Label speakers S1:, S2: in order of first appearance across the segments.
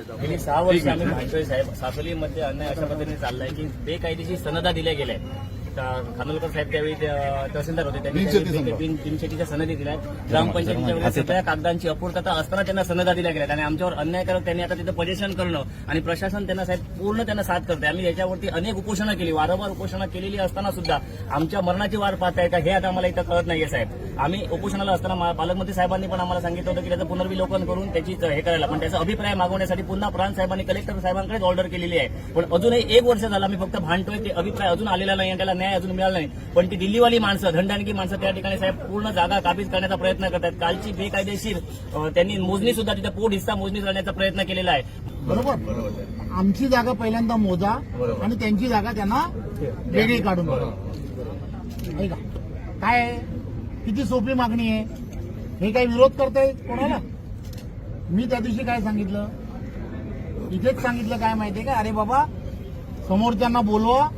S1: गेली सहा वर्ष आम्ही म्हणतोय साहेब. सासोलीमध्ये अन्याय अशा पद्धतीने चाललाय की बेकायदेशीर सनदा दिल्या गेल्या खानोलकर साहेब त्यावेळी तहसीलदार होते. त्यांनी बिनशेतीच्या सनदी दिल्या. आहेत ग्रामपंचायतीच्या सगळ्या कागदांची अपूर्तता असताना त्यांना सनदा दिल्या गेल्या. आणि आमच्यावर अन्याय करत त्यांनी आता तिथं पजेशन करणं आणि प्रशासन त्यांना साहेब पूर्ण त्यांना साथ करते आम्ही याच्यावरती अनेक उपोषणं केली. वारंवार उपोषणं केलेली असताना सुद्धा आमच्या मरणाची वाट पाहताय का हे आता आम्हाला इथं कळत नाहीये साहेब. आम्ही उपोषणाला असताना पालकमंत्री साहेबांनी पण आम्हाला सांगितलं होतं की त्याचं पुनर्विलोकन करून त्याची हे करायला. पण त्याचा अभिप्राय मागवण्यासाठी पुन्हा प्राण साहेबांनी कलेक्टर साहेबांकडेच ऑर्डर केलेली आहे. पण अजूनही एक वर्ष झालं आम्ही फक्त भांडतोय. ते अभिप्राय अजून आलेला नाही आणि त्याला न्याय अजून मिळाला नाही. पण ती दिल्लीवाली माणसं धंडाणकी माणसं त्या ठिकाणी साहेब पूर्ण जागा काबीज करण्याचा प्रयत्न करतात. कालची बेकायदेशीर त्यांनी मोजणी सुद्धा तिथे पोट हिस्सा मोजणी करण्याचा प्रयत्न केलेला आहे.
S2: बरोबर? आमची जागा पहिल्यांदा मोजा आणि त्यांची जागा त्यांना वेगळी काढून काय आहे? किती सोपी मागणी आहे? हे काही विरोध करताय कोणाला? मी त्या दिवशी काय सांगितलं? इथेच सांगितलं काय माहितीये का? अरे बाबा समोरच्यांना बोलवा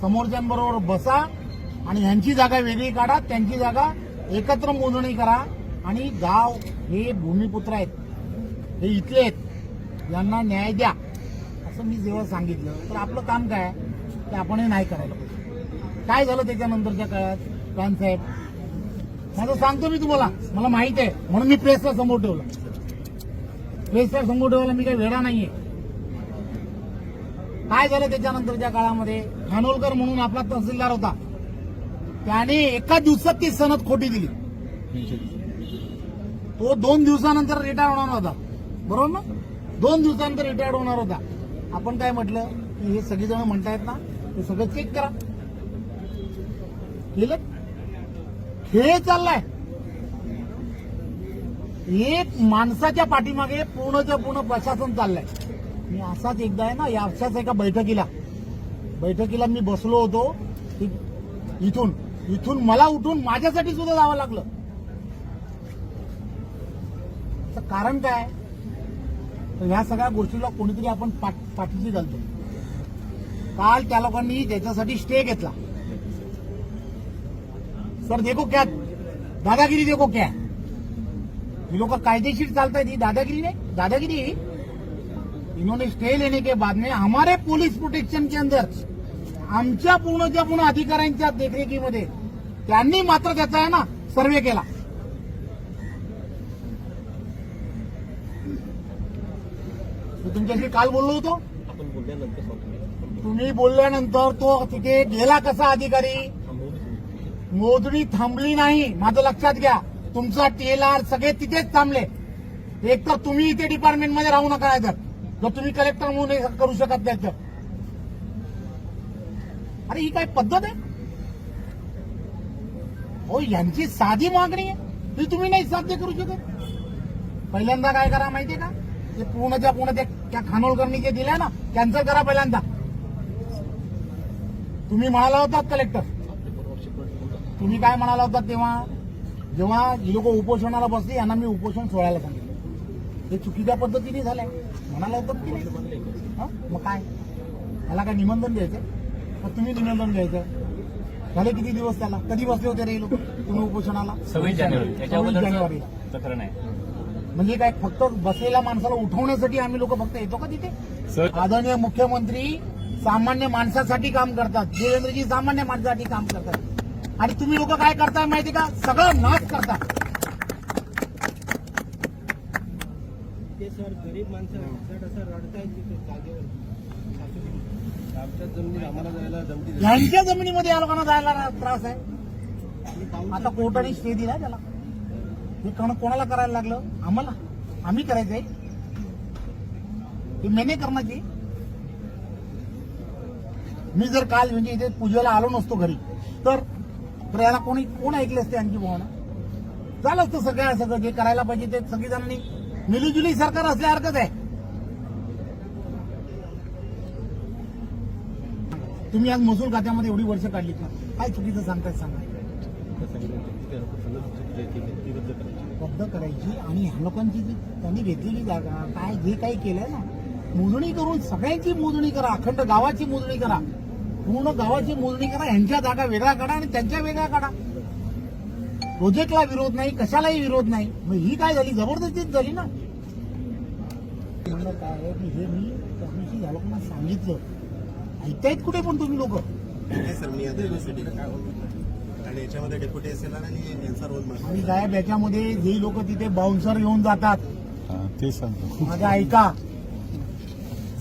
S2: समोरच्यांबरोबर बसा आणि ह्यांची जागा वेगळी काढा त्यांची जागा एकत्र मोजणी करा. आणि गाव हे भूमिपुत्र आहेत. हे इथले आहेत. यांना न्याय द्या. असं मी जेव्हा सांगितलं तर आपलं काम काय ते आपण हे नाही करायला पाहिजे. काय झालं त्याच्यानंतरच्या काळात? साहेब माझं सांगतो मी तुम्हाला. मला माहीत आहे. म्हणून मी प्रेसला समोर ठेवलं. प्रेसला समोर ठेवायला मी काही वेळा नाहीये. काय झालं त्याच्यानंतरच्या काळामध्ये? खानोलकर म्हणून आपला तहसीलदार होता. त्याने एका दिवसात ती सनद खोटी दिली. तो दोन दिवसानंतर रिटायर होणार होता. बरोबर ना? दोन दिवसानंतर रिटायर्ड होणार होता. आपण काय म्हटलं? की हे सगळेजण म्हणतायत ना ते सगळं चेक करा. लिहिलं? खेळ चाललाय. एक माणसाच्या पाठीमागे पूर्णच्या पूर्ण प्रशासन चाललंय. मी असाच एकदा आहे ना या अशाच एका बैठकीला बैठकीला मी बसलो होतो. इथून इथून मला उठून माझ्यासाठी सुद्धा जावं लागलं. तर कारण काय? तर ह्या सगळ्या गोष्टीला कोणीतरी आपण पाठीशी घालतो. काल त्या लोकांनी त्याच्यासाठी स्टे घेतला. सर देखो क्या? दादागिरी देखो क्या? ही लोक कायदेशीर चालतायत ही दादागिरी नाही दादागिरी इन्होंने स्टे लेने के बाद में हमारे पोलीस प्रोटेक्शन के अंदर आमच्या पूर्णच्या पूर्ण अधिकाऱ्यांच्या देखरेखीमध्ये त्यांनी मात्र त्याचा आहे ना सर्वे केला. मी तुमच्याशी काल बोललो होतो. तुम्ही बोलल्यानंतर तो तिथे गेला कसा अधिकारी? मोजणी थांबली नाही. माझं लक्षात घ्या. तुमचा टीएलआर सगळे तिथेच थांबले. एक तर तुम्ही इथे डिपार्टमेंटमध्ये राहू नका तर जर तुम्ही कलेक्टर म्हणून करू शकत नाही तर. अरे ही काय पद्धत आहे? हो यांची साधी मागणी आहे. ती तुम्ही नाही साध्य करू शकत. पहिल्यांदा काय करा माहितीये का? ते पूर्णच्या पूर्ण त्या खानोलकरनी जे दिल्या ना कॅन्सल करा पहिल्यांदा. तुम्ही म्हणाला होतात कलेक्टर तुम्ही काय म्हणाला होतात तेव्हा? जेव्हा ही लोक उपोषणाला बसली यांना मी उपोषण सोडायला सांगितलं. हे चुकीच्या पद्धतीने झालंय. म्हणाला होतात की नाही? मग काय? त्याला काय निमंत्रण द्यायचं? मग तुम्ही निमंत्रण द्यायचं. झाले किती दिवस त्याला? कधी बसले होते रे लोक? तुम्ही उपोषणाला?
S1: सव्वीस जानेवारी.
S2: सव्वीस जानेवारी. म्हणजे काय फक्त बसलेल्या माणसाला उठवण्यासाठी आम्ही लोक फक्त येतो का तिथे? आदरणीय मुख्यमंत्री सामान्य माणसासाठी काम करतात. देवेंद्रजी सामान्य माणसासाठी काम करतात. आणि तुम्ही लोक काय करताय माहिती का? सगळं नाश करता
S3: सर गरीब माणसं रडत असं रडतायत तिथे जागेवर. आमच्या जमिनीत आम्हाला जायला जमती
S2: यांच्या जमिनीमध्ये या लोकांना जायला त्रास आहे? आता कोर्टाने स्टे दिला त्याला. हे कोण- कोणाला करायला लागलं? आम्हाला. आम्ही करायचंय. हे मेने करण्याची मी जर काल म्हणजे इथे पूजेला आलो नसतो घरी तर तर याला कोणी कोण ऐकले असते आणखी भावना? झालं असतं सगळ्या सगळं जे करायला पाहिजे ते सगळेजणांनी मिलीजुली सरकार असल्यासारखंच आहे. तुम्ही आज महसूल खात्यामध्ये एवढी वर्ष काढली का? काय चुकीचं सांगताय सांगा. रद्द करायची आणि ह्या लोकांची जी त्यांनी घेतलेली जागा काय जे काही केलंय ना मोजणी करून सगळ्यांची मोजणी करा अखंड गावाची मोजणी करा. पूर्ण गावाची मोजणी करा ह्यांच्या जागा वेगळ्या काढा आणि त्यांच्या वेगळ्या काढा. प्रोजेक्टला विरोध नाही कशालाही विरोध नाही. मग ही काय झाली? जबरदस्तीच झाली ना. काय आहे की हे मी दिवशी या लोकांना सांगितलं. ऐकतायत कुठे पण तुम्ही लोक?
S4: सर मी आता युनिव्हर्सिटी आणि याच्यामध्ये डेप्युटी एस आणि यांचा रोल म्हणतो
S2: आणि साहेब याच्यामध्ये जे लोक तिथे बाउन्सर येऊन जातात.
S5: ते सांगतो.
S2: माझा ऐका.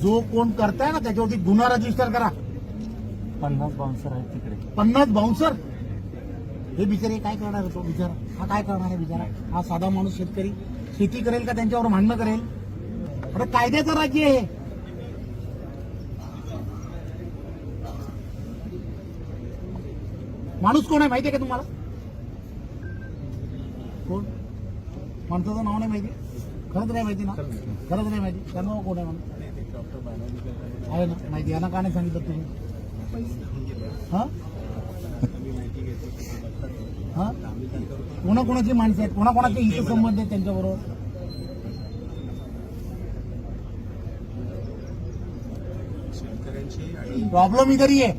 S2: जो कोण करताय ना त्याच्यावरती गुन्हा रजिस्टर करा.
S5: पन्नास बाउन्सर आहेत तिकडे.
S2: पन्नास बाउन्सर हे बिचारे काय करणार आहे तो बिचारा? हा काय करणार आहे बिचारा? हा साधा माणूस शेतकरी. शेती करेल का त्यांच्यावर भांडणं करेल? अरे कायद्याचं राज्य आहे. माणूस कोण आहे माहिती आहे का तुम्हाला? कोण? माणसाचं नाव नाही माहिती? खरंच नाही माहिती ना? खरंच नाही माहिती? त्यांना कोण आहे म्हणून? आहे ना? माहिती यांना का नाही सांगितलं तुम्ही? हा? हा? कोणाकोणाची माणसं आहेत? कोणाकोणाचे हित संबंध आहेत त्यांच्याबरोबर? प्रॉब्लेम इधरही आहे.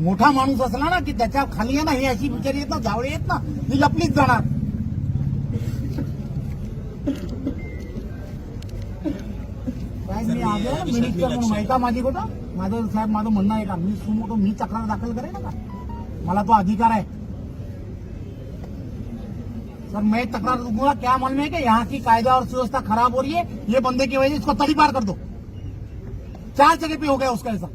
S2: मोठा माणूस असला ना की त्याच्याखाली आहे ना हे अशी बिचारी येत ना जावळे येत ना ही लपलीच जाणार. साहेब मी ना मिनिस्टर म्हणून माहिती माझी गोष्ट. माझं साहेब, माझं म्हणणं आहे का? मी सुमोटो, मी तक्रार दाखल करेन ना का? मला तो अधिकार है सर, मैं तकरार दूँगा क्या मालूम है कि यहाँ की कायदा और सुव्यवस्था खराब हो रही है? ये बंदे की वजह से इसको तड़ी पार कर दो। चार जगह पे हो गया उसका ऐसा।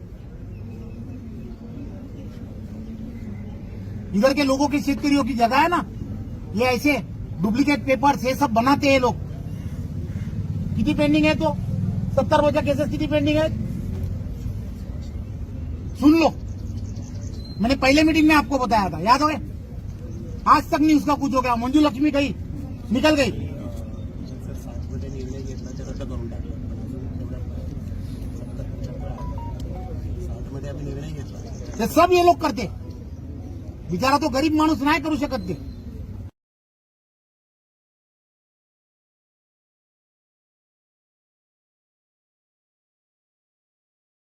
S2: इधर के लोगों की शेतकरियों की जगह है ना? ये ऐसे डुप्लीकेट पेपर ये सब बनाते हैं लोग। किती पेंडिंग है तो? सत्तर वजह केसेस किती पेंडिंग है। सुन लो। मैंने पहले मीटिंग में आपको बताया था, याद हो गए आज तक नहीं उसका कुछ हो गया। मंजू लक्ष्मी गई, निकल गई। सब ये लोग करते। बेचारा तो गरीब माणूस नाही करू शकत